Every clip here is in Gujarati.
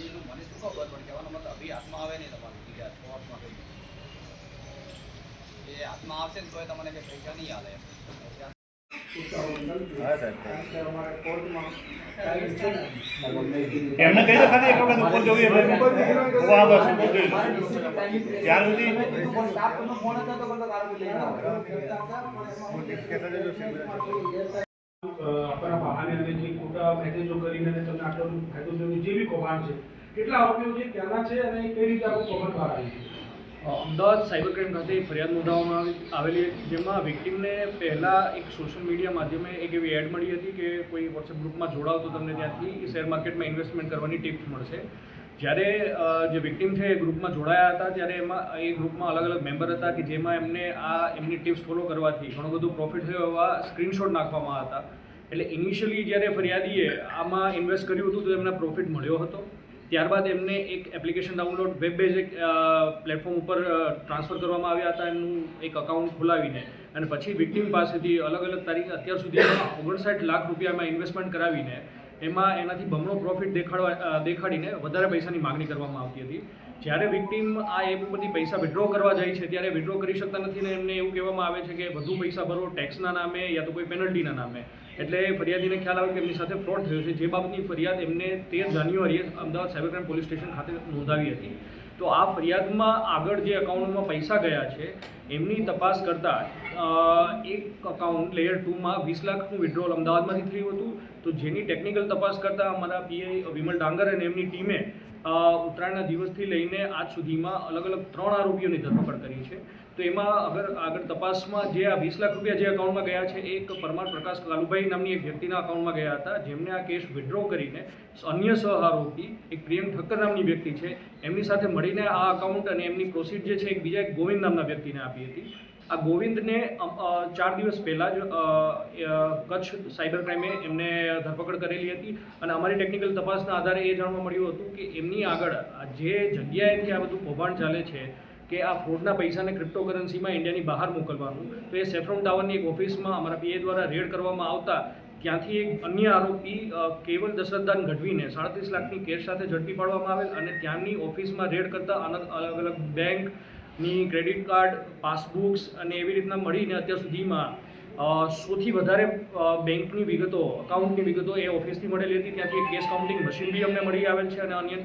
અભિનું મને શું ખબર? પણ કહેવાનો મતલબ અભિ હાથમાં આવે નહીં તમારું બીજા સો હાથમાં થઈ એ હાથમાં આવશે ને તોય તમને કંઈ પૈસા નહીં આલે. એમને કહી દો એક વખત ઉપર જવું એમને ઊભા બસ ઉપર જોઈ ત્યાર સુધી આપણા બહાને અને જે ખોટા મેસેજો કરીને તમને આટલો ફાયદો થયો, જે બી કૌભાંડ છે, કેટલા આરોપીઓ છે, ક્યાંના છે અને કઈ રીતે આખું કૌભાંડ બહાર આવી છે? અમદાવાદ સાયબર ક્રાઇમ ખાતે ફરિયાદ નોંધાવવામાં આવી- આવેલી જેમાં વિક્ટીમને પહેલાં એક સોશિયલ મીડિયા માધ્યમે એક એવી એડ મળી હતી કે કોઈ વોટ્સએપ ગ્રુપમાં જોડાવ તો તમને ત્યાંથી શેર માર્કેટમાં ઇન્વેસ્ટમેન્ટ કરવાની ટિપ્સ મળશે. જ્યારે જે વિક્ટીમ છે એ ગ્રુપમાં જોડાયા હતા, ત્યારે એમાં, એ ગ્રુપમાં અલગ અલગ મેમ્બર હતા કે જેમાં એમને આ, એમની ટિપ્સ ફોલો કરવાથી ઘણું બધું પ્રોફિટ થયો એવા સ્ક્રીનશોટ નાખવામાં હતા એટલે ઇનિશિયલી જ્યારે ફરિયાદીએ આમાં ઇન્વેસ્ટ કર્યું હતું તો એમને પ્રોફિટ મળ્યો હતો. ત્યારબાદ એમને એક એપ્લિકેશન ડાઉનલોડ વેબ બેઝ એક પ્લેટફોર્મ ઉપર ટ્રાન્સફર કરવામાં આવ્યા હતા, એમનું એક અકાઉન્ટ ખોલાવીને. અને પછી વિક્ટીમ પાસેથી અલગ અલગ તારીખ, અત્યાર સુધી ઓગણસાઠ લાખ રૂપિયામાં ઇન્વેસ્ટમેન્ટ કરાવીને એમાં એનાથી બમણો પ્રોફિટ દેખાડવા દેખાડીને વધારે પૈસાની માગણી કરવામાં આવતી હતી. જ્યારે વિક્ટીમ આ એપમાંથી પૈસા વિડ્રો કરવા જાય છે, ત્યારે વિડ્રો કરી શકતા નથી ને એમને એવું કહેવામાં આવે છે કે વધુ પૈસા ભરો ટેક્સના નામે યા તો કોઈ પેનલ્ટીના નામે. એટલે ફરિયાદીને ખ્યાલ આવે કે એમની સાથે ફ્રોડ થયો છે. જે બાબતની ફરિયાદ એમને તેર જાન્યુઆરીએ Ahmedabad cyber crime police station ખાતે નોંધાવી હતી. તો આ ફરિયાદમાં આગળ જે અકાઉન્ટમાં પૈસા ગયા છે, એમની તપાસ કરતાં એક અકાઉન્ટ લેયર ટુમાં વીસ લાખનું વિડ્રોલ અમદાવાદમાંથી થયું હતું. તો જેની ટેકનિકલ તપાસ કરતાં અમારા પીઆઈ વિમલ ડાંગર અને એમની ટીમે ઉત્તરાયણના દિવસથી લઈને આજ સુધીમાં અલગ અલગ ત્રણ આરોપીઓની ધરપકડ કરી છે. તો એમાં અગર આગળ તપાસમાં જે આ વીસ લાખ રૂપિયા જે અકાઉન્ટમાં ગયા છે, એક પરમાર પ્રકાશ કાલુભાઈ નામની એક વ્યક્તિના અકાઉન્ટમાં ગયા હતા. જેમને આ કેસ વિડ્રો કરીને અન્ય સહ આરોપી એક પ્રિયંક ઠક્કર નામની વ્યક્તિ છે, એમની સાથે મળીને આ અકાઉન્ટ અને એમની પ્રોસીડ જે છે, એક બીજા એક ગોવિંદ નામના વ્યક્તિને આપી હતી. આ ગોવિંદને ચાર દિવસ પહેલાં જ કચ્છ સાયબર ક્રાઇમે એમને ધરપકડ કરેલી હતી અને અમારી ટેકનિકલ તપાસના આધારે એ જાણવા મળ્યું હતું કે એમની આગળ જે જગ્યાએથી આ બધું કૌભાંડ ચાલે છે કે આ ફ્રોડના પૈસાને ક્રિપ્ટોકરન્સીમાં ઇન્ડિયાની બહાર મોકલવાનું, તો એ સેફ્રોન ટાવરની એક ઓફિસમાં અમારા પીએ દ્વારા રેડ કરવામાં આવતા ત્યાંથી એક અન્ય આરોપી કેવલ દશરથદાન ગઢવીને સાડત્રીસ લાખની કેસ સાથે ઝડપી પાડવામાં આવેલ અને ત્યાંની ઓફિસમાં રેડ કરતા અલગ અલગ અલગ બેંકની ક્રેડિટ કાર્ડ, પાસબુક્સ અને એવી રીતના મળીને અત્યાર સુધીમાં સૌથી વધારે બેંકની વિગતો અકાઉન્ટની વિગતો એ ઓફિસથી મળેલી હતી. ત્યાંથી એક કેશ કાઉન્ટિંગ મશીન બી અમને મળી આવેલ છે અને અન્ય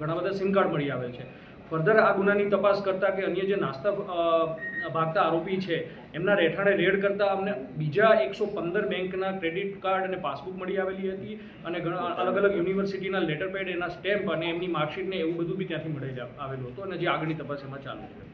ઘણા બધા સિમ કાર્ડ મળી આવેલ છે. ફર્ધર આ ગુનાની તપાસ કરતાં કે અન્ય જે નાસ્તા ભાગતા આરોપી છે, એમના રહેઠાણે રેડ કરતાં અમને બીજા એકસો પંદર બેંકના ક્રેડિટ કાર્ડ અને પાસબુક મળી આવેલી હતી અને ઘણા અલગ અલગ યુનિવર્સિટીના લેટર પેડ, એના સ્ટેમ્પ અને એમની માર્કશીટને એવું બધું બી ત્યાંથી મળી આવેલું હતું અને જે આગળની તપાસ એમાં ચાલુ છે.